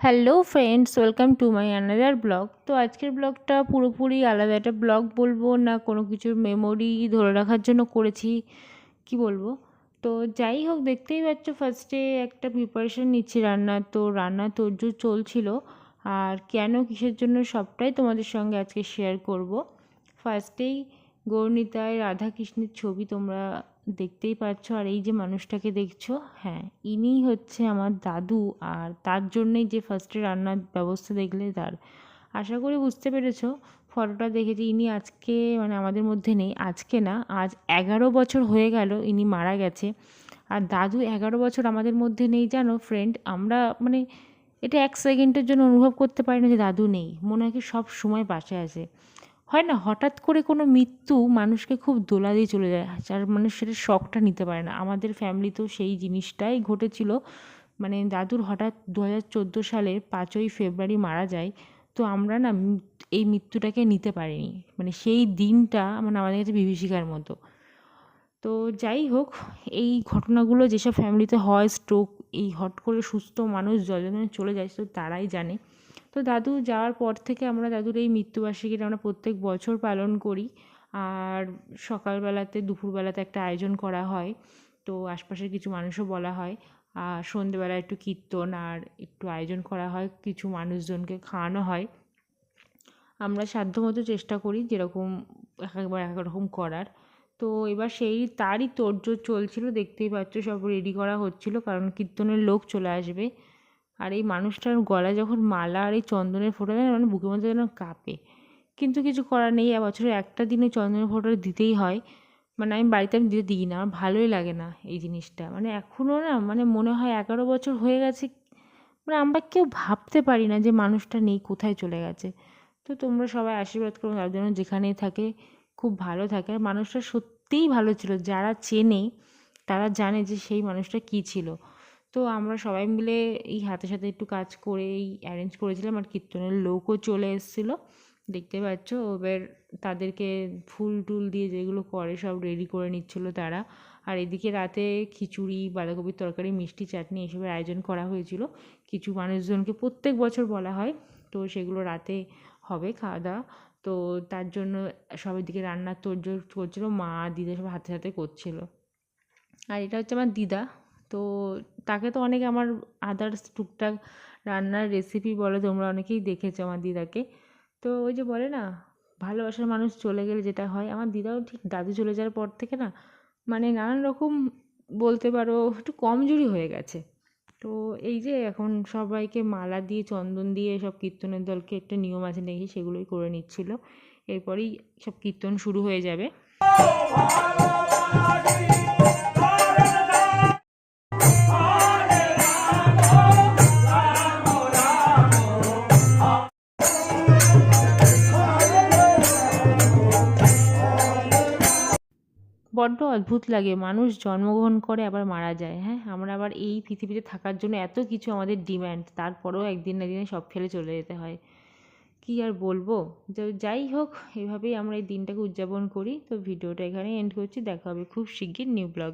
Hello friends, welcome to my another blog. তো আজকের ব্লগটা পুরোপুরি আলাদা একটা ব্লগ বলব, না কোনো কিছুর মেমোরি ধরে রাখার জন্য করেছি, কি বলব? তো যাই হোক, দেখতেই পাচ্ছ ফার্স্টে একটা প্রিপারেশন নিচ্ছি রান্না। তো রান্না তোরজোর চলছিল, আর কেন কিসের জন্য সবটাই তোমাদের সঙ্গে আজকে শেয়ার করব। ফার্স্টেই গৌরনীতায় রাধাকৃষ্ণের ছবি তোমরা দেখতেই পাচ্ছ আর এই যে মানুষটাকে দেখছ হ্যাঁ ইনিই হচ্ছে আমার দাদু আর তার জন্যই যে ফার্স্টে রান্নার ব্যবস্থা দেখলে তার। আশা করি বুঝতে পেরেছ ফটোটা দেখে যে ইনি আজকে মানে আমাদের মধ্যে নেই, আজকে না, আজ এগারো বছর হয়ে গেল ইনি মারা গেছে। আর দাদু এগারো বছর আমাদের মধ্যে নেই, জানো ফ্রেন্ড আমরা মানে এটা এক সেকেন্ডের জন্য অনুভব করতে পারি না যে দাদু নেই, মনে হয় কি সব সময় পাশে আছে। হয় না, হঠাৎ করে কোনো মৃত্যু মানুষকে খুব দোলা দিয়ে চলে যায়। যার মানুষ সেটা শখটা নিতে পারে না। আমাদের ফ্যামিলিতেও সেই জিনিসটাই ঘটেছিল। মানে দাদুর হঠাৎ দু হাজার চোদ্দ সালের পাঁচই ফেব্রুয়ারি মারা যায়। তো আমরা না এই মৃত্যুটাকে নিতে পারিনি। মানে সেই দিনটা মানে আমাদের কাছে বিভীষিকার মতো। তো যাই হোক, এই ঘটনাগুলো যেসব ফ্যামিলিতে হয় স্ট্রোক এই হট করে সুস্থ মানুষ যতজনে চলে যায় তো তারাই জানে। তো দাদু যাওয়ার পর থেকে আমরা দাদুর এই মৃত্যুবার্ষিকীটা আমরা প্রত্যেক বছর পালন করি। আর সকালবেলাতে, দুপুরবেলাতে একটা আয়োজন করা হয়। তো আশপাশের কিছু মানুষও বলা হয়। আর সন্ধেবেলা একটু কীর্তন আর একটু আয়োজন করা হয়। কিছু মানুষজনকে খাওয়ানো হয়। আমরা সাধ্যমতো চেষ্টা করি যেরকম এক একবার এক রকম করার। তো এবার সেই তারই তোড়জোড় চলছিল। দেখতেই পাচ্ছ সব রেডি করা হচ্ছিল। কারণ কীর্তনের লোক চলে আসবে। আর এই মানুষটার গলায় যখন মালা আর এই চন্দনের ফোঁটা দেয় মানে বুকের মধ্যে যেন কাঁপে। কিন্তু কিছু করার নেই বছরে একটা দিনে চন্দনের ফোঁটা দিতেই হয়। মানে আমি বাড়িতে আমি দিতে দিই না, আমার ভালোই লাগে না এই জিনিসটা। মানে এখনও না মানে মনে হয় এগারো বছর হয়ে গেছে মানে আমরা কেউ ভাবতে পারি না যে মানুষটা নেই, কোথায় চলে গেছে। তো তোমরা সবাই আশীর্বাদ করো তার জন্য যেখানেই থাকে, খুব ভালো থাকে। আর মানুষটা সত্যিই ভালো ছিল, যারা চেনে, তারা জানে যে সেই মানুষটা কী ছিল। তো আমরা সবাই মিলে এই হাতে সাথে একটু কাজ করে এই অ্যারেঞ্জ করেছিলাম। আর কীর্তনের লোকও চলে এসেছিল। দেখতে পাচ্ছ, এবার তাদেরকে ফুল টুল দিয়ে যেগুলো করে সব রেডি করে নিচ্ছিল তারা। আর এদিকে রাতে খিচুড়ি, বাঁধাকপির তরকারি, মিষ্টি, চাটনি এসবের আয়োজন করা হয়েছিল। কিছু মানুষজনকে প্রত্যেক বছর বলা হয়। তো সেগুলো রাতে হবে খাওয়া দাওয়া তো তার জন্য সবের দিকে রান্নার তোড়জোড় করছিল। মা, দিদা সব হাতে হাতে করছিল। আর এটা হচ্ছে আমার দিদা। তো তাকে তো অনেক আমার আদার্স টুকটাক রান্নার রেসিপি বলে, তোমরা অনেকেই দেখেছ আমার দিদাকে। তো ওই যে বলে না, ভালোবাসার মানুষ চলে গেলে যেটা হয়, আমার দিদাও ঠিক দাদু চলে যাওয়ার পর থেকে না মানে নানান রকম বলতে পারো, একটু কমজোরি হয়ে গেছে। তো এই যে এখন সবাইকে মালা দিয়ে, চন্দন দিয়ে সব কীর্তনের দলকে একটা নিয়ম আছে নাকি, সেগুলোই করে নিচ্ছিল। এরপরেই সব কীর্তন শুরু হয়ে যাবে। বড্ড অদ্ভুত লাগে। মানুষ জন্মগ্রহণ করে আবার মারা যায়। হ্যাঁ আমরা আবার এই পৃথিবীতে থাকার জন্য এত কিছু আমাদের ডিম্যান্ড তারপরেও একদিন না দিনে সব ফেলে চলে যেতে হয়। কি আর বলব? যাই হোক, এভাবেই আমরা এই দিনটাকে উদযাপন করি। তো ভিডিওটা এখানেই এন্ড করছি। দেখা হবে খুব শিগগির নিউ ব্লগ